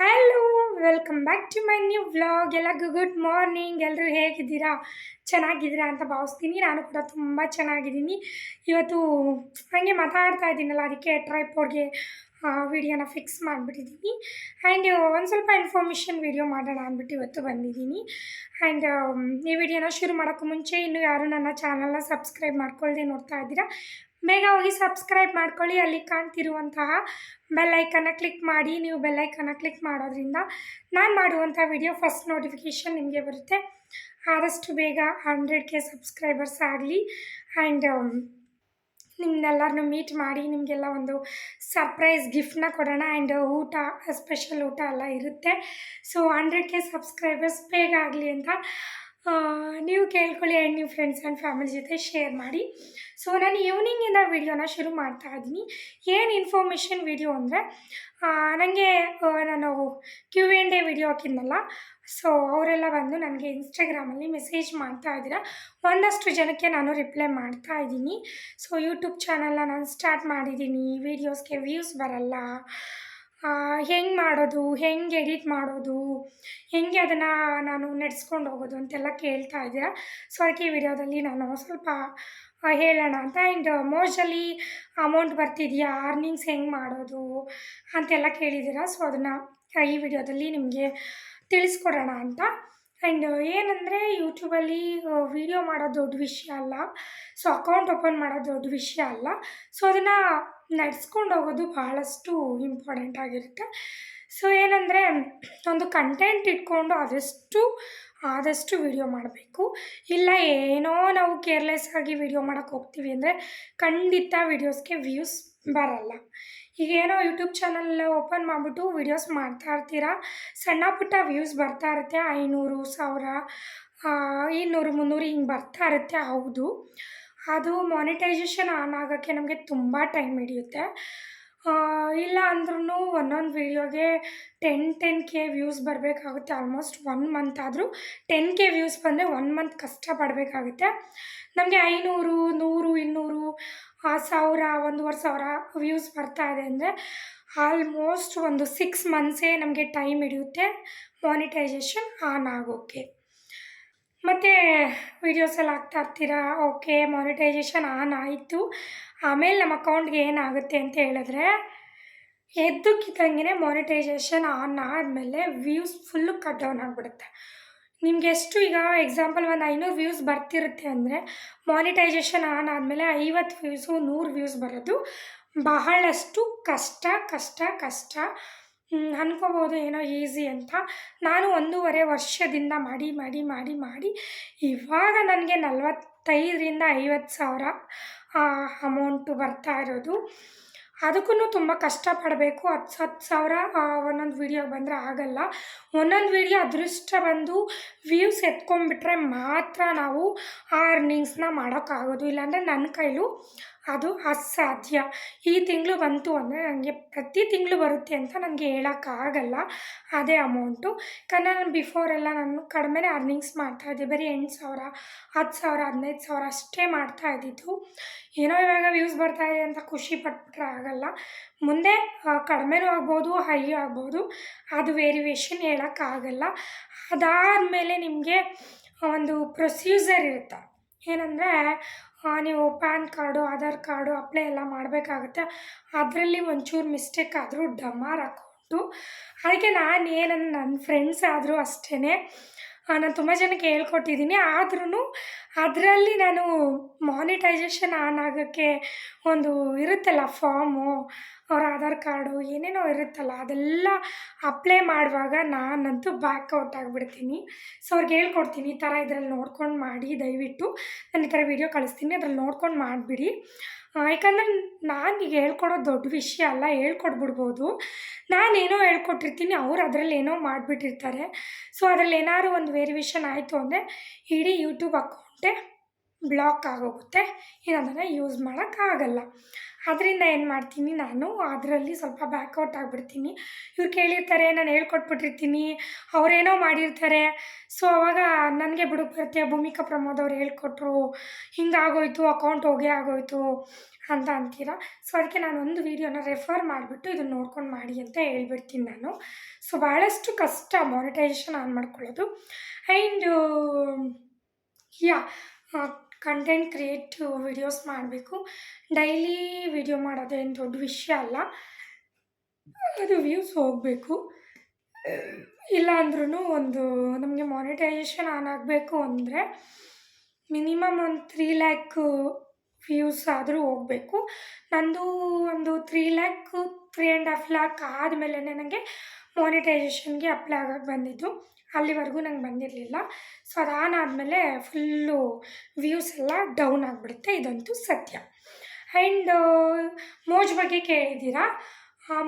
Hello welcome back to my new vlog ಎಲ್ಲರಿಗೂ good morning ಎಲ್ಲರೂ ಹೇಗಿದ್ದೀರಾ? ಚೆನ್ನಾಗಿದ್ದೀರಾ ಅಂತ ಭಾವಿಸ್ತೀನಿ. ನಾನು ಕೂಡ ತುಂಬ ಚೆನ್ನಾಗಿದ್ದೀನಿ. ಇವತ್ತು ಹಾಗೆ ಮಾತಾಡ್ತಾ ಇದ್ದೀನಲ್ಲ, ಅದಕ್ಕೆ ಟ್ರೈಪೋಡ್ಗೆ ವಿಡಿಯೋನ ಫಿಕ್ಸ್ ಮಾಡಿಬಿಟ್ಟಿದ್ದೀನಿ ಆ್ಯಂಡ್ ಒಂದು ಸ್ವಲ್ಪ ಇನ್ಫಾರ್ಮೇಷನ್ ವಿಡಿಯೋ ಮಾಡೋಣ ಅಂದ್ಬಿಟ್ಟು ಇವತ್ತು ಬಂದಿದ್ದೀನಿ ಆ್ಯಂಡ್ ಈ ವಿಡಿಯೋನ ಶುರು ಮಾಡೋಕ್ಕೂ ಮುಂಚೆ ಇನ್ನೂ ಯಾರು ನನ್ನ ಚಾನಲ್ನ ಸಬ್ಸ್ಕ್ರೈಬ್ ಮಾಡ್ಕೊಳ್ಳದೆ ನೋಡ್ತಾ ಇದ್ದೀರಾ, ಬೇಗ ಹೋಗಿ ಸಬ್ಸ್ಕ್ರೈಬ್ ಮಾಡ್ಕೊಳ್ಳಿ. ಅಲ್ಲಿ ಕಾಣ್ತಿರುವಂತಹ ಬೆಲ್ಲೈಕನ್ನ ಕ್ಲಿಕ್ ಮಾಡಿ. ನೀವು ಬೆಲ್ಲೈಕನ್ನ ಕ್ಲಿಕ್ ಮಾಡೋದ್ರಿಂದ ನಾನು ಮಾಡುವಂಥ ವಿಡಿಯೋ ಫಸ್ಟ್ ನೋಟಿಫಿಕೇಷನ್ ನಿಮಗೆ ಬರುತ್ತೆ. ಆದಷ್ಟು ಬೇಗ ಹಂಡ್ರೆಡ್ ಕೆ ಸಬ್ಸ್ಕ್ರೈಬರ್ಸ್ ಆಗಲಿ. ಆ್ಯಂಡ್ ನಿಮ್ಮನ್ನೆಲ್ಲರನ್ನೂ ಮೀಟ್ ಮಾಡಿ ನಿಮಗೆಲ್ಲ ಒಂದು ಸರ್ಪ್ರೈಸ್ ಗಿಫ್ಟ್ನ ಕೊಡೋಣ ಆ್ಯಂಡ್ ಊಟ ಸ್ಪೆಷಲ್ ಊಟ ಎಲ್ಲ ಇರುತ್ತೆ. ಸೊ ಹಂಡ್ರೆಡ್ ಕೆ ಸಬ್ಸ್ಕ್ರೈಬರ್ಸ್ ಬೇಗ ಆಗಲಿ ಅಂತ ನೀವು ಕೇಳ್ಕೊಳ್ಳಿ ಆ್ಯಂಡ್ ನೀವು ಫ್ರೆಂಡ್ಸ್ ಆ್ಯಂಡ್ ಫ್ಯಾಮಿಲಿ ಜೊತೆ ಶೇರ್ ಮಾಡಿ. ಸೊ ನಾನು ಈವ್ನಿಂಗಿಂದ ವೀಡಿಯೋನ ಶುರು ಮಾಡ್ತಾ ಇದ್ದೀನಿ. ಏನು ಇನ್ಫಾರ್ಮೇಷನ್ ವಿಡಿಯೋ ಅಂದರೆ ನನಗೆ ನಾನು ಕ್ಯೂ ಆ್ಯಂಡ್ ಎ ವಿಡಿಯೋ ಹಾಕಿದ್ನಲ್ಲ ಸೊ ಅವರೆಲ್ಲ ಬಂದು ನನಗೆ ಇನ್ಸ್ಟಾಗ್ರಾಮಲ್ಲಿ ಮೆಸೇಜ್ ಮಾಡ್ತಾ ಇದ್ದೀರಾ. ಒಂದಷ್ಟು ಜನಕ್ಕೆ ನಾನು ರಿಪ್ಲೈ ಮಾಡ್ತಾ ಇದ್ದೀನಿ. ಸೊ ಯೂಟ್ಯೂಬ್ ಚಾನಲ್ನ ನಾನು ಸ್ಟಾರ್ಟ್ ಮಾಡಿದ್ದೀನಿ. ವೀಡಿಯೋಸ್ಗೆ ವ್ಯೂಸ್ ಬರಲ್ಲ. ಹೆಂಗೆ ಮಾಡೋದು, ಹೆಂಗೆ ಎಡಿಟ್ ಮಾಡೋದು, ಹೆಂಗೆ ಅದನ್ನು ನಾನು ನಡೆಸ್ಕೊಂಡು ಹೋಗೋದು ಅಂತೆಲ್ಲ ಕೇಳ್ತಾ ಇದ್ದೀರಾ ಸೊ ಅದಕ್ಕೆ ಈ ವಿಡಿಯೋದಲ್ಲಿ ನಾನು ಸ್ವಲ್ಪ ಹೇಳೋಣ ಅಂತ. ಆ್ಯಂಡ್ ಮೋಸ್ಟಲಿ ಅಮೌಂಟ್ ಬರ್ತಿದೆಯಾ? ಅರ್ನಿಂಗ್ಸ್ ಹೆಂಗೆ ಮಾಡೋದು ಅಂತೆಲ್ಲ ಕೇಳಿದ್ದೀರಾ? ಸೊ ಅದನ್ನು ಈ ವಿಡಿಯೋದಲ್ಲಿ ನಿಮಗೆ ತಿಳಿಸ್ಕೊಡೋಣ ಅಂತ. ಆ್ಯಂಡ್ ಏನಂದರೆ ಯೂಟ್ಯೂಬಲ್ಲಿ ವಿಡಿಯೋ ಮಾಡೋದು ದೊಡ್ಡ ವಿಷಯ ಅಲ್ಲ. ಸೊ ಅಕೌಂಟ್ ಓಪನ್ ಮಾಡೋದು ದೊಡ್ಡ ವಿಷಯ ಅಲ್ಲ. ಸೊ ಅದನ್ನು ನಡೆಸ್ಕೊಂಡು ಹೋಗೋದು ಬಹಳಷ್ಟು ಇಂಪಾರ್ಟೆಂಟ್ ಆಗಿರುತ್ತೆ. ಸೊ ಏನಂದರೆ ಒಂದು ಕಂಟೆಂಟ್ ಇಟ್ಕೊಂಡು ಆದಷ್ಟು ಆದಷ್ಟು ವಿಡಿಯೋ ಮಾಡಬೇಕು. ಇಲ್ಲ, ಏನೋ ನಾವು ಕೇರ್ಲೆಸ್ ಆಗಿ ವಿಡಿಯೋ ಮಾಡೋಕ್ಕೆ ಹೋಗ್ತೀವಿ ಅಂದರೆ ಖಂಡಿತ ವೀಡಿಯೋಸ್ಗೆ ವ್ಯೂಸ್ ಬರಲ್ಲ. ಈಗ ಏನೋ ಯೂಟ್ಯೂಬ್ ಚಾನಲ್ ಓಪನ್ ಮಾಡಿಬಿಟ್ಟು ವೀಡಿಯೋಸ್ ಮಾಡ್ತಾ ಇರ್ತೀರಾ? ಸಣ್ಣ ಪುಟ್ಟ ವ್ಯೂಸ್ ಬರ್ತಾ ಇರುತ್ತೆ. ಐನೂರು, ಸಾವಿರ ಇನ್ನೂರು, ಮುನ್ನೂರು ಹಿಂಗೆ ಬರ್ತಾ ಇರುತ್ತೆ. ಹೌದು. ಅದು ಮಾನಿಟೈಸೇಷನ್ ಆನ್ ಆಗೋಕ್ಕೆ ನಮಗೆ ತುಂಬ ಟೈಮ್ ಹಿಡಿಯುತ್ತೆ. ಇಲ್ಲ ಅಂದ್ರೂ ಒಂದೊಂದು ವೀಡಿಯೋಗೆ ಟೆನ್ ಟೆನ್ ಕೆ ವ್ಯೂಸ್ ಬರಬೇಕಾಗುತ್ತೆ. ಆಲ್ಮೋಸ್ಟ್ ಒನ್ ಮಂತ್ ಆದರೂ ಟೆನ್ ಕೆ ವ್ಯೂಸ್ ಬಂದರೆ ಒನ್ ಮಂತ್ ಕಷ್ಟಪಡಬೇಕಾಗುತ್ತೆ ನಮಗೆ ಐನೂರು, ನೂರು, ಇನ್ನೂರು ಆ ಸಾವಿರ, ಒಂದೂವರೆ ಸಾವಿರ ವ್ಯೂಸ್ ಬರ್ತಾ ಇದೆ ಅಂದರೆ ಆಲ್ಮೋಸ್ಟ್ ಒಂದು ಸಿಕ್ಸ್ ಮಂತ್ಸೇ ನಮಗೆ ಟೈಮ್ ಹಿಡಿಯುತ್ತೆ. ಮಾನಿಟೈಸೇಷನ್ ಆನ್ ಆಗೋಕ್ಕೆ ಮತ್ತು ವೀಡಿಯೋಸ್ ಎಲ್ಲ ಹಾಕ್ತಾ ಇರ್ತೀರಾ? ಓಕೆ ಮಾನಿಟೈಸೇಷನ್ ಆನ್ ಆಯಿತು. ಆಮೇಲೆ ನಮ್ಮ ಅಕೌಂಟ್ಗೆ ಏನಾಗುತ್ತೆ ಅಂತ ಹೇಳಿದ್ರೆ ಎದ್ದಕ್ಕಿದ್ದಂಗೆ ಮಾನಿಟೈಸೇಷನ್ ಆನ್ ಆದಮೇಲೆ ವ್ಯೂಸ್ ಫುಲ್ಲು ಕಟ್ ಡೌನ್ ಆಗಿಬಿಡುತ್ತೆ. ನಿಮ್ಗೆ ಎಷ್ಟು ಈಗ ಎಕ್ಸಾಂಪಲ್ ಒಂದು ಐನೂರು ವ್ಯೂಸ್ ಬರ್ತಿರುತ್ತೆ ಅಂದರೆ ಮಾನಿಟೈಸೇಷನ್ ಆನ್ ಆದಮೇಲೆ ಐವತ್ತು ವ್ಯೂಸು ನೂರು ವ್ಯೂಸ್ ಬರೋದು. ಬಹಳಷ್ಟು ಕಷ್ಟ ಕಷ್ಟ ಕಷ್ಟ. ಅಂದ್ಕೋಬೋದು ಏನೋ ಈಸಿ ಅಂತ. ನಾನು ಒಂದೂವರೆ ವರ್ಷದಿಂದ ಮಾಡಿ ಮಾಡಿ ಮಾಡಿ ಮಾಡಿ ಇವಾಗ ನನಗೆ ನಲವತ್ತೈದರಿಂದ ಐವತ್ತು ಸಾವಿರ ಅಮೌಂಟು ಬರ್ತಾ ಇರೋದು. ಅದಕ್ಕೂ ತುಂಬ ಕಷ್ಟಪಡಬೇಕು. ಹತ್ತು ಹತ್ತು ಸಾವಿರ ಒಂದೊಂದು ವೀಡಿಯೋ ಬಂದರೆ ಆಗಲ್ಲ. ಒಂದೊಂದು ವೀಡಿಯೋ ಅದೃಷ್ಟ ಬಂದು ವ್ಯೂಸ್ ಎತ್ಕೊಂಡ್ಬಿಟ್ರೆ ಮಾತ್ರ ನಾವು ಆ ಅರ್ನಿಂಗ್ಸ್ನ ಮಾಡೋಕ್ಕಾಗೋದು. ಇಲ್ಲಾಂದರೆ ನನ್ನ ಕೈಲೂ ಅದು ಅಸಾಧ್ಯ. ಈ ತಿಂಗಳು ಬಂತು ಅಂದರೆ ನನಗೆ ಪ್ರತಿ ತಿಂಗಳು ಬರುತ್ತೆ ಅಂತ ನನಗೆ ಹೇಳೋಕ್ಕಾಗಲ್ಲ. ಅದೇ ಅಮೌಂಟು ಯಾಕಂದರೆ ನಾನು ಬಿಫೋರೆಲ್ಲ ನಾನು ಕಡಿಮೆನೇ ಅರ್ನಿಂಗ್ಸ್ ಮಾಡ್ತಾಯಿದ್ದೆ ಬರೀ ಎಂಟು ಸಾವಿರ, ಹತ್ತು ಸಾವಿರ, ಹದಿನೈದು ಸಾವಿರ ಅಷ್ಟೇ ಮಾಡ್ತಾ ಇದ್ದಿದ್ದು. ಏನೋ ಇವಾಗ ವ್ಯೂಸ್ ಬರ್ತಾ ಇದೆ ಅಂತ ಖುಷಿ ಪಟ್ಬಿಟ್ರೆ ಆಗಲ್ಲ. ಮುಂದೆ ಕಡಿಮೆನೂ ಆಗ್ಬೋದು ಹೈ ಆಗ್ಬೋದು. ಅದು ವೇರಿಯೇಷನ್ ಹೇಳೋಕ್ಕಾಗಲ್ಲ ಅದಾದಮೇಲೆ ನಿಮಗೆ ಒಂದು ಪ್ರೊಸೀಜರ್ ಇರುತ್ತೆ. ಏನಂದರೆ ನೀವು PAN card, Aadhaar card apply ಎಲ್ಲ ಮಾಡಬೇಕಾಗುತ್ತೆ. ಅದರಲ್ಲಿ ಒಂಚೂರು ಮಿಸ್ಟೇಕ್ ಆದರೂ ಡಮಾರ್ ಅಕೌಂಟು ಅದಕ್ಕೆ ನಾನು ಏನಂದ್ರೆ ನನ್ನ ಫ್ರೆಂಡ್ಸ್ ಆದರೂ ಅಷ್ಟೇ ನಾನು ತುಂಬ ಜನಕ್ಕೆ ಹೇಳ್ಕೊಟ್ಟಿದ್ದೀನಿ ಆದ್ರೂ ಅದರಲ್ಲಿ ನಾನು ಮಾನಿಟೈಸೇಷನ್ ಆನ್ ಆಗೋಕ್ಕೆ ಒಂದು ಇರುತ್ತಲ್ಲ ಫಾರ್ಮು ಅವ್ರ ಆಧಾರ್ ಕಾರ್ಡು, ಏನೇನೋ ಇರುತ್ತಲ್ಲ, ಅದೆಲ್ಲ ಅಪ್ಲೈ ಮಾಡುವಾಗ ನಾನಂತೂ ಬ್ಯಾಕ್ಔಟ್ ಆಗಿಬಿಡ್ತೀನಿ. ಸೊ ಅವ್ರಿಗೆ ಹೇಳ್ಕೊಡ್ತೀನಿ, ಈ ಥರ ಇದರಲ್ಲಿ ನೋಡ್ಕೊಂಡು ಮಾಡಿ, ದಯವಿಟ್ಟು. ನಾನು ಈ ಥರ ವೀಡಿಯೋ ಕಳಿಸ್ತೀನಿ, ಅದ್ರಲ್ಲಿ ನೋಡ್ಕೊಂಡು ಮಾಡಿಬಿಡಿ. ಯಾಕಂದರೆ ನಾನು ಈಗ ಹೇಳ್ಕೊಡೋದು ದೊಡ್ಡ ವಿಷಯ ಅಲ್ಲ ಹೇಳ್ಕೊಟ್ಬಿಡ್ಬೋದು ನಾನೇನೋ ಹೇಳ್ಕೊಟ್ಟಿರ್ತೀನಿ, ಅವ್ರು ಅದರಲ್ಲಿ ಏನೋ ಮಾಡಿಬಿಟ್ಟಿರ್ತಾರೆ. ಸೊ ಅದರಲ್ಲಿ ಏನಾದ್ರು ಒಂದು ವೇರಿಯೇಷನ್ ಆಯಿತು ಅಂದರೆ ಇಡೀ ಯೂಟ್ಯೂಬ್ ಅಕೌಂಟೇ ಬ್ಲಾಕ್ ಆಗೋಗುತ್ತೆ. ಏನು ಯೂಸ್ ಮಾಡೋಕ್ಕಾಗಲ್ಲ. ಅದರಿಂದ ಏನು ಮಾಡ್ತೀನಿ ನಾನು, ಅದರಲ್ಲಿ ಸ್ವಲ್ಪ ಬ್ಯಾಕ್ಔಟ್ ಆಗಿಬಿಡ್ತೀನಿ. ಇವ್ರು ಕೇಳಿರ್ತಾರೆ, ನಾನು ಹೇಳ್ಕೊಟ್ಬಿಟ್ಟಿರ್ತೀನಿ, ಅವರೇನೋ ಮಾಡಿರ್ತಾರೆ. ಸೊ ಅವಾಗ ನನಗೆ ಬಿಡುಕು ಬರುತ್ತೆ, ಭೂಮಿಕಾ ಪ್ರಮೋದ್ ಅವ್ರು ಹೇಳ್ಕೊಟ್ರು, ಹಿಂಗಾಗೋಯ್ತು ಅಕೌಂಟ್ ಹೋಗೇ ಆಗೋಯ್ತು ಅಂತ ಅಂತೀರ? ಸೊ ಅದಕ್ಕೆ ನಾನು ಒಂದು ವೀಡಿಯೋನ ರೆಫರ್ ಮಾಡಿಬಿಟ್ಟು ಇದನ್ನು ನೋಡ್ಕೊಂಡು ಮಾಡಿ ಅಂತ ಹೇಳ್ಬಿಡ್ತೀನಿ ನಾನು. ಸೊ ಭಾಳಷ್ಟು ಕಷ್ಟ ಮಾನಿಟೈಸೇಷನ್ ಆನ್ ಮಾಡ್ಕೊಳ್ಳೋದು. And yeah content create videos ಮಾಡಬೇಕು. ಡೈಲಿ ವಿಡಿಯೋ ಮಾಡೋದೇನು ದೊಡ್ಡ ವಿಷಯ ಅಲ್ಲ. ಅದು ವ್ಯೂಸ್ ಹೋಗಬೇಕು. ಇಲ್ಲ ಅಂದ್ರೂ ಒಂದು ನಮಗೆ ಮಾನಿಟೈಸೇಷನ್ ಆನ್ ಆಗಬೇಕು ಅಂದರೆ ಮಿನಿಮಮ್ ಒಂದು ತ್ರೀ ಲ್ಯಾಕ್ ವ್ಯೂಸ್ ಆದರೂ ಹೋಗಬೇಕು. ನಂದು ಒಂದು three lakh three and half lakh ಆದಮೇಲೆ ನನಗೆ ಮಾನಿಟೈಸೇಷನ್ಗೆ ಅಪ್ಲೈ ಆಗೋಕ್ಕೆ ಬಂದಿದ್ದು. ಅಲ್ಲಿವರೆಗೂ ನಂಗೆ ಬಂದಿರಲಿಲ್ಲ. ಸೊ ಅದಾದಮೇಲೆ ಫುಲ್ಲು ವ್ಯೂಸ್ ಎಲ್ಲ ಡೌನ್ ಆಗಿಬಿಡುತ್ತೆ. ಇದಂತೂ ಸತ್ಯ. ಆ್ಯಂಡ್ ಮೋಜ್ ಬಗ್ಗೆ ಕೇಳಿದ್ದೀರಾ?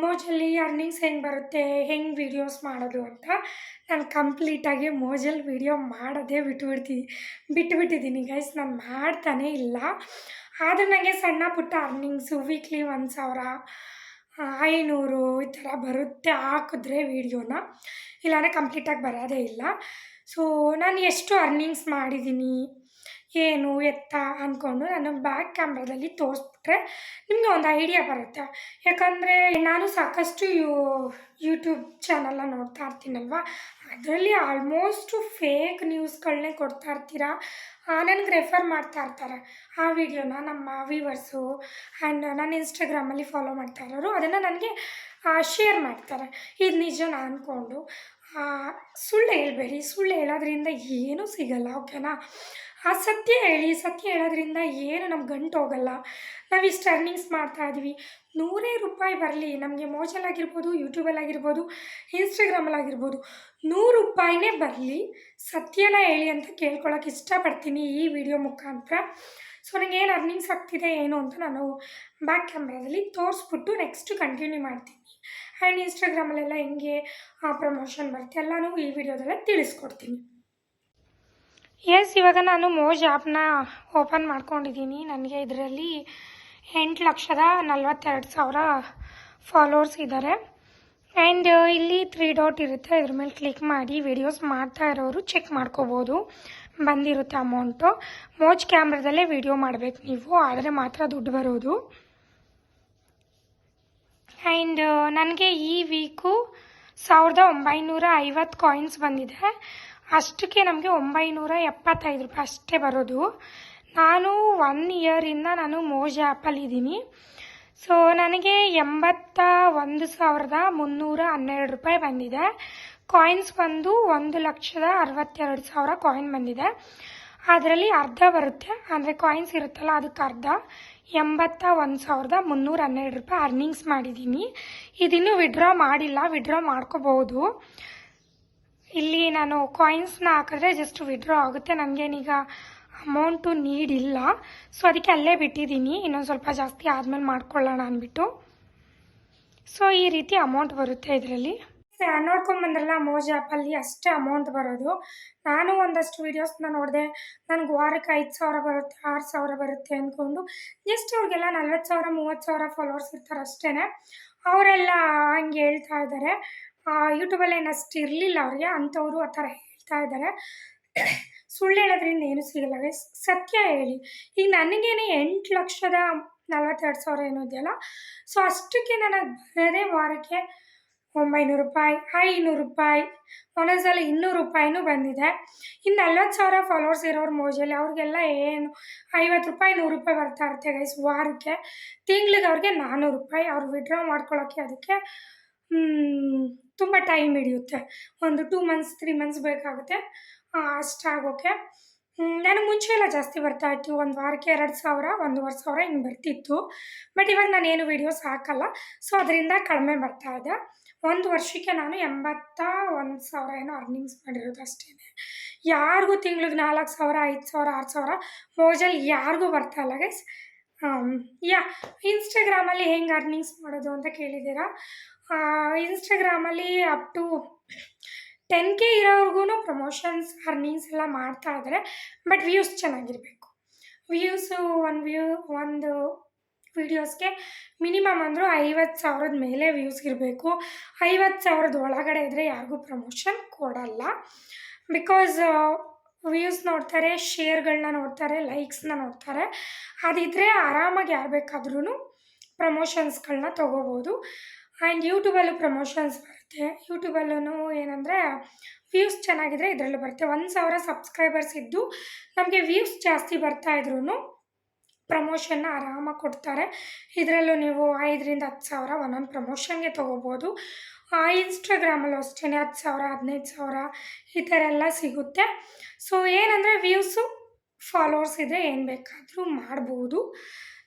ಮೋಜಲ್ಲಿ ಅರ್ನಿಂಗ್ಸ್ ಹೆಂಗೆ ಬರುತ್ತೆ? ಹೆಂಗೆ ವೀಡಿಯೋಸ್ ಮಾಡೋದು ಅಂತ ನಾನು ಕಂಪ್ಲೀಟಾಗಿ ಮೋಜಲ್ಲಿ ವೀಡಿಯೋ ಮಾಡೋದೇ ಬಿಟ್ಬಿಡ್ತೀನಿ ಬಿಟ್ಟುಬಿಟ್ಟಿದ್ದೀನಿ ಗೈಸ್ ನಾನು ಮಾಡ್ತಾನೇ ಇಲ್ಲ. ಆದರೂ ನನಗೆ ಸಣ್ಣ ಪುಟ್ಟ ಅರ್ನಿಂಗ್ಸು ವೀಕ್ಲಿ ಒಂದು ಸಾವಿರ ಐನೂರು ಈ ಥರ ಬರುತ್ತೆ ಹಾಕಿದ್ರೆ ವೀಡಿಯೋನ. ಇಲ್ಲಾಂದರೆ ಕಂಪ್ಲೀಟಾಗಿ ಬರೋದೇ ಇಲ್ಲ. ಸೊ ನಾನು ಎಷ್ಟು ಅರ್ನಿಂಗ್ಸ್ ಮಾಡಿದ್ದೀನಿ ಏನು ಎತ್ತ ಅಂದ್ಕೊಂಡು ನಾನು ಬ್ಯಾಕ್ ಕ್ಯಾಮ್ರಾದಲ್ಲಿ ತೋರಿಸ್ಬಿಟ್ರೆ ನಿಮಗೆ ಒಂದು ಐಡಿಯಾ ಬರುತ್ತೆ. ಯಾಕಂದರೆ ನಾನು ಸಾಕಷ್ಟು ಯೂ ಯೂಟ್ಯೂಬ್ ಚಾನಲ್ನ ನೋಡ್ತಾ ಇರ್ತೀನಲ್ವ? ಅದರಲ್ಲಿ ಆಲ್ಮೋಸ್ಟು ಫೇಕ್ ನ್ಯೂಸ್ಗಳನ್ನೇ ಕೊಡ್ತಾ ಇರ್ತೀರಾ? ನನಗೆ ರೆಫರ್ ಮಾಡ್ತಾ ಇರ್ತಾರೆ. ಆ ವಿಡಿಯೋನ ನಮ್ಮ ವೀವರ್ಸು ಆ್ಯಂಡ್ ನನ್ನ ಇನ್ಸ್ಟಾಗ್ರಾಮಲ್ಲಿ ಫಾಲೋ ಮಾಡ್ತಾ ಇರೋರು, ಅದನ್ನು ನನಗೆ ಶೇರ್ ಮಾಡ್ತಾರೆ. ಇದು ನಿಜನ ಅಂದ್ಕೊಂಡು ಸುಳ್ಳು ಹೇಳ್ಬೇಡಿ. ಸುಳ್ಳು ಹೇಳೋದ್ರಿಂದ ಏನೂ ಸಿಗಲ್ಲ ಓಕೆನಾ ಆ ಸತ್ಯ ಹೇಳಿ, ಸತ್ಯ ಹೇಳೋದ್ರಿಂದ ಏನು ನಮ್ಗೆ ಗಂಟು ಹೋಗಲ್ಲ. ನಾವು ಇಷ್ಟು ಅರ್ನಿಂಗ್ಸ್ ಮಾಡ್ತಾ ಇದ್ವಿ. ನೂರೇ ರೂಪಾಯಿ ಬರಲಿ. ನಮಗೆ ಮೋಜಲ್ಲಾಗಿರ್ಬೋದು ಯೂಟ್ಯೂಬಲ್ಲಾಗಿರ್ಬೋದು ಇನ್ಸ್ಟಾಗ್ರಾಮಲ್ಲಾಗಿರ್ಬೋದು ನೂರು ರೂಪಾಯಿನೇ ಬರಲಿ. ಸತ್ಯನ ಹೇಳಿ ಅಂತ ಕೇಳ್ಕೊಳಕ್ಕೆ ಇಷ್ಟಪಡ್ತೀನಿ ಈ ವಿಡಿಯೋ ಮುಖಾಂತರ. ಸೊ ನನಗೆ ಏನು ಅರ್ನಿಂಗ್ಸ್ ಆಗ್ತಿದೆ, ಏನು ಅಂತ ನಾನು ಬ್ಯಾಕ್ ಕ್ಯಾಮ್ರಾದಲ್ಲಿ ತೋರಿಸ್ಬಿಟ್ಟು ನೆಕ್ಸ್ಟ್ ಕಂಟಿನ್ಯೂ ಮಾಡ್ತೀನಿ. ಆ್ಯಂಡ್ ಇನ್ಸ್ಟಾಗ್ರಾಮಲ್ಲೆಲ್ಲ ಹೆಂಗೆ ಪ್ರಮೋಷನ್ ಬರುತ್ತೆ ಎಲ್ಲನೂ ಈ ವಿಡಿಯೋದೆಲ್ಲ ತಿಳಿಸ್ಕೊಡ್ತೀನಿ. ಎಸ್ ಇವಾಗ ನಾನು ಮೋಜ್ ಆ್ಯಪ್ನ ಓಪನ್ ಮಾಡ್ಕೊಂಡಿದ್ದೀನಿ. ನನಗೆ ಇದರಲ್ಲಿ ಎಂಟು ಲಕ್ಷದ ನಲ್ವತ್ತೆರಡು ಸಾವಿರ ಫಾಲೋವರ್ಸ್ ಇದ್ದಾರೆ ಆ್ಯಂಡ್ ಇಲ್ಲಿ ತ್ರೀ ಡಾಟ್ ಇರುತ್ತೆ. ಇದ್ರ ಮೇಲೆ ಕ್ಲಿಕ್ ಮಾಡಿ ವಿಡಿಯೋಸ್ ಮಾಡ್ತಾ ಇರೋರು ಚೆಕ್ ಮಾಡ್ಕೋಬೋದು. ಬಂದಿರುತ್ತೆ ಅಮೌಂಟು ಮೋಜ್ ಕ್ಯಾಮ್ರಾದಲ್ಲೇ ವಿಡಿಯೋ ಮಾಡಬೇಕು ನೀವು. ಆದರೆ ಮಾತ್ರ ದುಡ್ಡು ಬರೋದು. ಆ್ಯಂಡ್ ನನಗೆ ಈ ವೀಕು ಸಾವಿರದ ಒಂಬೈನೂರ ಐವತ್ತು ಕಾಯಿನ್ಸ್ ಬಂದಿದೆ. ಅಷ್ಟಕ್ಕೆ ನಮಗೆ ಒಂಬೈನೂರ ಎಪ್ಪತ್ತೈದು ರೂಪಾಯಿ ಅಷ್ಟೇ ಬರೋದು. ನಾನು ಒನ್ ಇಯರಿಂದ ನಾನು ಮೋಜ್ ಆ್ಯಪಲ್ಲಿದ್ದೀನಿ ಸೊ ನನಗೆ ಎಂಬತ್ತ ಒಂದು ಸಾವಿರದ ಮುನ್ನೂರ ಹನ್ನೆರಡು ರೂಪಾಯಿ ಬಂದಿದೆ. ಕಾಯಿನ್ಸ್ ಬಂದು ಒಂದು ಲಕ್ಷದ ಅರವತ್ತೆರಡು ಸಾವಿರ ಕಾಯಿನ್ ಬಂದಿದೆ. ಅದರಲ್ಲಿ ಅರ್ಧ ಬರುತ್ತೆ. ಅಂದರೆ ಕಾಯಿನ್ಸ್ ಇರುತ್ತಲ್ಲ, ಅದಕ್ಕೆ ಅರ್ಧ. ಎಂಬತ್ತ ಒಂದು ಸಾವಿರದ ಮುನ್ನೂರ ಹನ್ನೆರಡು ರೂಪಾಯಿ ಅರ್ನಿಂಗ್ಸ್ ಮಾಡಿದ್ದೀನಿ. ಇದಿನ್ನೂ ವಿಡ್ರಾ ಮಾಡಿಲ್ಲ. ವಿಡ್ರಾ ಮಾಡ್ಕೋಬಹುದು. ಇಲ್ಲಿ ನಾನು ಕಾಯಿನ್ಸ್ನ ಹಾಕಿದ್ರೆ ಜಸ್ಟ್ ವಿಡ್ರಾ ಆಗುತ್ತೆ. ನನಗೇನೀಗ ಅಮೌಂಟು ನೀಡಿಲ್ಲ. ಸೊ ಅದಕ್ಕೆ ಅಲ್ಲೇ ಬಿಟ್ಟಿದ್ದೀನಿ. ಇನ್ನೊಂದು ಸ್ವಲ್ಪ ಜಾಸ್ತಿ ಆದಮೇಲೆ ಮಾಡ್ಕೊಳ್ಳೋಣ ಅಂದ್ಬಿಟ್ಟು. ಸೊ ಈ ರೀತಿ ಅಮೌಂಟ್ ಬರುತ್ತೆ ಇದರಲ್ಲಿ. ನೋಡ್ಕೊಂಬಂದ್ರಲ್ಲ ಮೋಜ್ ಆ್ಯಪಲ್ಲಿ ಅಷ್ಟೇ ಅಮೌಂಟ್ ಬರೋದು. ನಾನು ಒಂದಷ್ಟು ವೀಡಿಯೋಸ್ನ ನೋಡಿದೆ. ನನಗೆ ವಾರಕ್ಕೆ ಐದು ಸಾವಿರ ಬರುತ್ತೆ, ಆರು ಸಾವಿರ ಬರುತ್ತೆ ಅಂದ್ಕೊಂಡು ಜಸ್ಟ್ ಅವ್ರಿಗೆಲ್ಲ ನಲ್ವತ್ತು ಸಾವಿರ ಮೂವತ್ತು ಸಾವಿರ ಫಾಲೋವರ್ಸ್ ಇರ್ತಾರೆ ಅಷ್ಟೇ ಅವರೆಲ್ಲ ಹಂಗೆ ಹೇಳ್ತಾ ಇದ್ದಾರೆ. ಯೂಟ್ಯೂಬಲ್ಲಿ ಏನಷ್ಟು ಇರಲಿಲ್ಲ ಅವ್ರಿಗೆ, ಅಂಥವ್ರು ಆ ಥರ ಹೇಳ್ತಾ ಇದ್ದಾರೆ. ಸುಳ್ಳು ಹೇಳೋದ್ರಿಂದ ಏನು ಸಿಗಲ್ಲ. ಗೈಸ್, ಸತ್ಯ ಹೇಳಿ. ಈಗ ನನಗೇನೆ ಎಂಟು ಲಕ್ಷದ ನಲ್ವತ್ತೆರಡು ಸಾವಿರ ಏನು ಇದೆಯಲ್ಲ? ಸೊ, ಅಷ್ಟಕ್ಕೆ ನನಗೆ ಬರೋದೇ ವಾರಕ್ಕೆ ಒಂಬೈನೂರು ರೂಪಾಯಿ, ಐನೂರು ರೂಪಾಯಿ, ಒಂದೊಂದ್ಸಲ ಇನ್ನೂರು ರೂಪಾಯಿನೂ ಬಂದಿದೆ. ಇನ್ನು ನಲ್ವತ್ತು ಸಾವಿರ ಫಾಲೋವರ್ಸ್ ಇರೋರು ಮೋಜಲ್ಲಿ ಅವ್ರಿಗೆಲ್ಲ ಏನು ಐವತ್ತು ರೂಪಾಯಿ, ನೂರು ರೂಪಾಯಿ ಬರ್ತಾ ಇರುತ್ತೆ ಗೈಸ್ ವಾರಕ್ಕೆ. ತಿಂಗ್ಳಿಗೆ ಅವ್ರಿಗೆ ನಾನ್ನೂರು ರೂಪಾಯಿ. ಅವ್ರು ವಿಡ್ರಾ ಮಾಡ್ಕೊಳ್ಳೋಕ್ಕೆ ಅದಕ್ಕೆ ತುಂಬ ಟೈಮ್ ಹಿಡಿಯುತ್ತೆ. ಒಂದು ಟೂ ಮಂತ್ಸ್ ತ್ರೀ ಮಂತ್ಸ್ ಬೇಕಾಗುತ್ತೆ. ಅಷ್ಟಾಗೋಕ್ಕೆ ನನಗೆ ಮುಂಚೆ ಎಲ್ಲ ಜಾಸ್ತಿ ಬರ್ತಾ ಇತ್ತು. ಒಂದು ವಾರಕ್ಕೆ ಎರಡು ಸಾವಿರ, ಒಂದೂವರೆ ಸಾವಿರ ಹಿಂಗೆ ಬರ್ತಿತ್ತು. ಬಟ್ ಇವಾಗ ನಾನು ಏನು ವೀಡಿಯೋಸ್ ಹಾಕಲ್ಲ. ಸೊ ಅದರಿಂದ ಕಡಿಮೆ ಬರ್ತಾ ಇದೆ. ಒಂದು ವರ್ಷಕ್ಕೆ ನಾನು ಎಂಬತ್ತ ಒಂದು ಸಾವಿರ ಏನೋ ಅರ್ನಿಂಗ್ಸ್ ಮಾಡಿರೋದು ಅಷ್ಟೇ ಯಾರಿಗೂ ತಿಂಗ್ಳಿಗೆ ನಾಲ್ಕು ಸಾವಿರ, ಐದು ಸಾವಿರ, ಆರು ಸಾವಿರ ಮೋಜಲ್ಲಿ ಯಾರಿಗೂ ಬರ್ತಾ ಇಲ್ಲ ಗೈಸ್ ಯಾ ಇನ್ಸ್ಟಾಗ್ರಾಮಲ್ಲಿ ಹೆಂಗೆ ಅರ್ನಿಂಗ್ಸ್ ಮಾಡೋದು ಅಂತ ಕೇಳಿದ್ದೀರಾ? ಇನ್ಸ್ಟಾಗ್ರಾಮಲ್ಲಿ ಅಪ್ ಟು ಟೆನ್ ಕೆ ಇರೋವ್ರಿಗೂ ಪ್ರಮೋಷನ್ಸ್ ಅರ್ನಿಂಗ್ಸ್ ಎಲ್ಲ ಮಾಡ್ತಾ ಇದ್ದಾರೆ ಬಟ್ ವ್ಯೂಸ್ ಚೆನ್ನಾಗಿರಬೇಕು. ವ್ಯೂಸು ಒಂದು ವ್ಯೂ ಒಂದು ವಿಡಿಯೋಸ್ಗೆ ಮಿನಿಮಮ್ ಅಂದರೂ ಐವತ್ತು ಸಾವಿರದ ಮೇಲೆ ವ್ಯೂಸ್ ಇರಬೇಕು. ಐವತ್ತು ಸಾವಿರದ ಒಳಗಡೆ ಇದ್ದರೆ ಯಾರಿಗೂ ಪ್ರಮೋಷನ್ ಕೊಡಲ್ಲ. ಬಿಕಾಸ್ ವ್ಯೂಸ್ ನೋಡ್ತಾರೆ ಶೇರ್ಗಳನ್ನ ನೋಡ್ತಾರೆ ಲೈಕ್ಸ್ನ ನೋಡ್ತಾರೆ. ಅದಿದ್ದರೆ ಆರಾಮಾಗಿ ಯಾರು ಬೇಕಾದ್ರೂ ಪ್ರಮೋಷನ್ಸ್ಗಳನ್ನ ತೊಗೋಬೋದು. ಆ್ಯಂಡ್ ಯೂಟ್ಯೂಬಲ್ಲೂ ಪ್ರಮೋಷನ್ಸ್ ಬರುತ್ತೆ. ಯೂಟ್ಯೂಬಲ್ಲೂ ಏನಂದರೆ, ವ್ಯೂಸ್ ಚೆನ್ನಾಗಿದ್ರೆ ಇದರಲ್ಲೂ ಬರುತ್ತೆ. ಒಂದು ಸಾವಿರ ಸಬ್ಸ್ಕ್ರೈಬರ್ಸ್ ಇದ್ದು ನಮಗೆ ವ್ಯೂಸ್ ಜಾಸ್ತಿ ಬರ್ತಾ ಇದ್ರೂ ಪ್ರಮೋಷನ್ನ ಆರಾಮಾಗಿ ಕೊಡ್ತಾರೆ. ಇದರಲ್ಲೂ ನೀವು ಐದರಿಂದ ಹತ್ತು ಸಾವಿರ ಒಂದೊಂದು ಪ್ರಮೋಷನ್ಗೆ ತೊಗೋಬೋದು. ಇನ್ಸ್ಟಾಗ್ರಾಮಲ್ಲೂ ಅಷ್ಟೇ ಹತ್ತು ಸಾವಿರ, ಹದಿನೈದು ಸಾವಿರ ಈ ಥರ ಎಲ್ಲ ಸಿಗುತ್ತೆ. ಸೊ ಏನಂದರೆ ವ್ಯೂಸು, ಫಾಲೋವರ್ಸ್ ಇದ್ದರೆ ಏನು ಬೇಕಾದರೂ ಮಾಡ್ಬೋದು.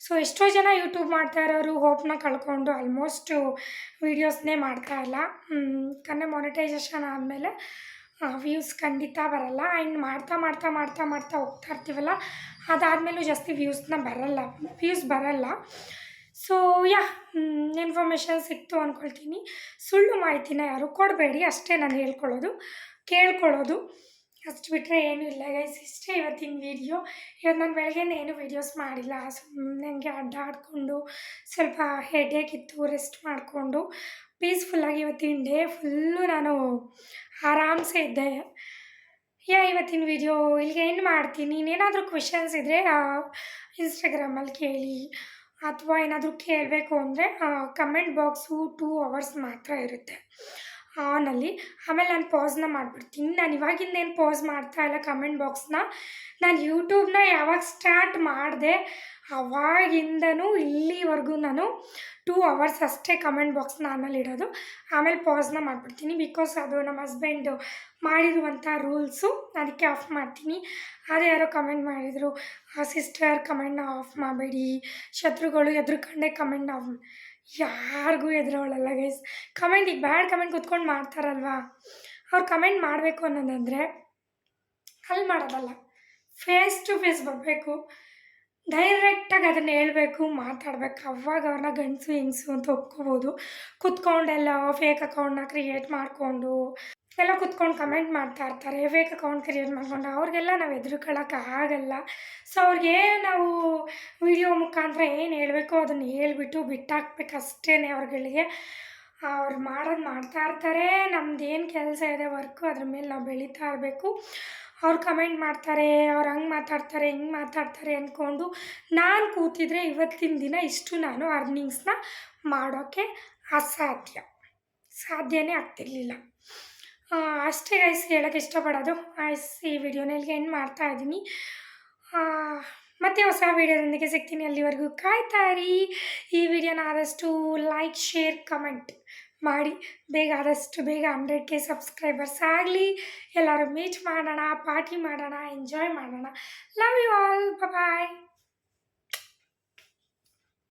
ಸೊ ಎಷ್ಟೋ ಜನ ಯೂಟ್ಯೂಬ್ ಮಾಡ್ತಾ ಇರೋರು ಹೋಪ್ನ ಕಳ್ಕೊಂಡು ಆಲ್ಮೋಸ್ಟು ವೀಡಿಯೋಸ್ನೇ ಮಾಡ್ತಾ ಇಲ್ಲ. ಯಾಕಂದರೆ ಮೊನಿಟೈಸೇಷನ್ ಆದಮೇಲೆ ವ್ಯೂಸ್ ಖಂಡಿತ ಬರಲ್ಲ. ಆ್ಯಂಡ್ ಮಾಡ್ತಾ ಮಾಡ್ತಾ ಮಾಡ್ತಾ ಮಾಡ್ತಾ ಹೋಗ್ತಾ ಇರ್ತೀವಲ್ಲ, ಅದಾದಮೇಲೂ ಜಾಸ್ತಿ ವ್ಯೂಸ್ನ ಬರಲ್ಲ. ವ್ಯೂಸ್ ಬರಲ್ಲ. ಸೊ ಯಾ ಇನ್ಫಾರ್ಮೇಷನ್ ಸಿಕ್ತು ಅಂದ್ಕೊಳ್ತೀನಿ ಸುಳ್ಳು ಮಾಹಿತಿನ ಯಾರು ಕೊಡಬೇಡಿ, ಅಷ್ಟೇ ನಾನು ಹೇಳ್ಕೊಳ್ಳೋದು, ಕೇಳ್ಕೊಳ್ಳೋದು. ಅಷ್ಟು ಬಿಟ್ಟರೆ ಏನೂ ಇಲ್ಲ ಗೈಸ್ ಇಷ್ಟೇ ಇವತ್ತಿನ ವೀಡಿಯೋ ಇವತ್ತು ನಾನು ಬೆಳಗ್ಗೆನೇ ಏನು ವೀಡಿಯೋಸ್ ಮಾಡಿಲ್ಲ. ಸುಮ್ಮನೆ ಹಂಗೆ ಅಡ್ಡಾಡಿಕೊಂಡು ಸ್ವಲ್ಪ ಹೆಡೇಕ್ ಇತ್ತು ರೆಸ್ಟ್ ಮಾಡಿಕೊಂಡು ಪೀಸ್ಫುಲ್ಲಾಗಿ ಇವತ್ತಿನ ಡೇ ಫುಲ್ಲು ನಾನು ಆರಾಮ್ಸೆ ಇದ್ದೆ. ಯಾ, ಇವತ್ತಿನ ವೀಡಿಯೋ ಇಲ್ಲಿಗೆ ಏನು ಮಾಡ್ತೀನಿ. ಇನ್ನೇನಾದರೂ ಕ್ವೆಶನ್ಸ್ ಇದ್ದರೆ ಇನ್ಸ್ಟಾಗ್ರಾಮಲ್ಲಿ ಕೇಳಿ. ಅಥವಾ ಏನಾದರೂ ಕೇಳಬೇಕು ಅಂದರೆ ಕಮೆಂಟ್ ಬಾಕ್ಸು ಟೂ ಅವರ್ಸ್ ಮಾತ್ರ ಇರುತ್ತೆ. ಆನಲ್ಲಿ ಆಮೇಲೆ ನಾನು ಪಾಸ್ನ ಮಾಡಿಬಿಡ್ತೀನಿ. ನಾನು ಇವಾಗಿಂದೇನು ಪಾಸ್ ಮಾಡ್ತಾ ಇಲ್ಲ ಕಮೆಂಟ್ ಬಾಕ್ಸ್ನ ನಾನು ಯೂಟ್ಯೂಬ್ನ ಯಾವಾಗ ಸ್ಟಾರ್ಟ್ ಮಾಡಿದೆ, ಅವಾಗಿಂದನೂ ಇಲ್ಲಿವರೆಗೂ ನಾನು ಟೂ ಅವರ್ಸ್ ಅಷ್ಟೇ ಕಮೆಂಟ್ ಬಾಕ್ಸ್ನ ಆಮೇಲೆ ಇಡೋದು. ಆಮೇಲೆ ಪಾಸ್ನ ಮಾಡಿಬಿಡ್ತೀನಿ. ಬಿಕಾಸ್ ಅದು ನಮ್ಮ ಹಸ್ಬೆಂಡು ಮಾಡಿರುವಂಥ ರೂಲ್ಸು ಅದಕ್ಕೆ ಆಫ್ ಮಾಡ್ತೀನಿ. ಅದೇ ಯಾರೋ ಕಮೆಂಟ್ ಮಾಡಿದರು ಸಿಸ್ಟರ್ ಕಮೆಂಟ್ನ ಆಫ್ ಮಾಡಬೇಡಿ. ಶತ್ರುಗಳು ಎದುರುಕಂಡೆ ಕಮೆಂಟ್ನ ಆಫ್ ಯಾರಿಗೂ ಎದುರೋಳಲ್ಲ ಗೈಸ್ ಕಮೆಂಟ್ ಈಗ ಬ್ಯಾಡ್ ಕಮೆಂಟ್ ಕುತ್ಕೊಂಡು ಮಾಡ್ತಾರಲ್ವಾ? ಅವ್ರು ಕಮೆಂಟ್ ಮಾಡಬೇಕು ಅನ್ನೋದಂದರೆ ಅಲ್ಲಿ ಮಾಡೋದಲ್ಲ. ಫೇಸ್ ಟು ಫೇಸ್ ಬರಬೇಕು. ಡೈರೆಕ್ಟಾಗಿ ಅದನ್ನು ಹೇಳಬೇಕು, ಮಾತಾಡಬೇಕು. ಅವಾಗ ಅವ್ರನ್ನ ಗಂಡಸು, ಹೆಂಗಸು ಅಂತ ಒಪ್ಕೋಬೋದು. ಕುತ್ಕೊಂಡೆಲ್ಲ ಫೇಕ್ ಅಕೌಂಟ್ನ ಕ್ರಿಯೇಟ್ ಮಾಡಿಕೊಂಡು. ಎಲ್ಲ ಕುತ್ಕೊಂಡು ಕಮೆಂಟ್ ಮಾಡ್ತಾ ಇರ್ತಾರೆ. ಫೇಕ್ ಅಕೌಂಟ್ ಕ್ರಿಯೇಟ್ ಮಾಡ್ಕೊಂಡು ಅವ್ರಿಗೆಲ್ಲ ನಾವು ಎದುರುಕೊಳ್ಳೋಕೆ ಆಗಲ್ಲ. ಸೊ ಅವ್ರಿಗೆ ನಾವು ವಿಡಿಯೋ ಮುಖಾಂತರ ಏನು ಹೇಳಬೇಕು ಅದನ್ನು ಹೇಳ್ಬಿಟ್ಟು ಬಿಟ್ಟಾಕ್ಬೇಕು ಅಷ್ಟೇ ಅವ್ರುಗಳಿಗೆ. ಅವ್ರು ಮಾಡೋದು ಮಾಡ್ತಾ ಇರ್ತಾರೆ. ನಮ್ದು ಏನು ಕೆಲಸ ಇದೆ ವರ್ಕು ಅದ್ರ ಮೇಲೆ ನಾವು ಬೆಳೀತಾ ಇರಬೇಕು. ಅವ್ರು ಕಮೆಂಟ್ ಮಾಡ್ತಾರೆ, ಅವ್ರು ಹಂಗೆ ಮಾತಾಡ್ತಾರೆ, ಹಿಂಗೆ ಮಾತಾಡ್ತಾರೆ ಅಂದ್ಕೊಂಡು ನಾನು ಕೂತಿದ್ರೆ ಇವತ್ತಿನ ದಿನ ಇಷ್ಟು ನಾನು ಅರ್ನಿಂಗ್ಸ್ನ ಮಾಡೋಕ್ಕೆ ಅಸಾಧ್ಯ. ಸಾಧ್ಯನೇ ಆಗ್ತಿರ್ಲಿಲ್ಲ. ಅಷ್ಟೇ ಗೈಸ್ ಹೇಳೋಕ್ಕೆ ಇಷ್ಟಪಡೋದು. ಐಸ್ ಈ ವಿಡಿಯೋನ ಇಲ್ಲಿಗೆ ಎಂಡ್ ಮಾಡ್ತಾ ಇದ್ದೀನಿ. ಮತ್ತೆ ಹೊಸ ವೀಡಿಯೋದೊಂದಿಗೆ ಸಿಗ್ತೀನಿ ಅಲ್ಲಿವರೆಗೂ. ಕಾಯ್ತಾ ಇರಿ ಈ ವಿಡಿಯೋನ ಆದಷ್ಟು ಲೈಕ್ ಶೇರ್ ಕಮೆಂಟ್ ಮಾಡಿ. ಬೇಗ ಆದಷ್ಟು ಬೇಗ ಹಂಡ್ರೆಡ್ ಕೆ ಸಬ್ಸ್ಕ್ರೈಬರ್ಸ್ ಆಗಲಿ. ಎಲ್ಲರೂ ಮೀಟ್ ಮಾಡೋಣ ಪಾರ್ಟಿ ಮಾಡೋಣ ಎಂಜಾಯ್ ಮಾಡೋಣ. Love you all bye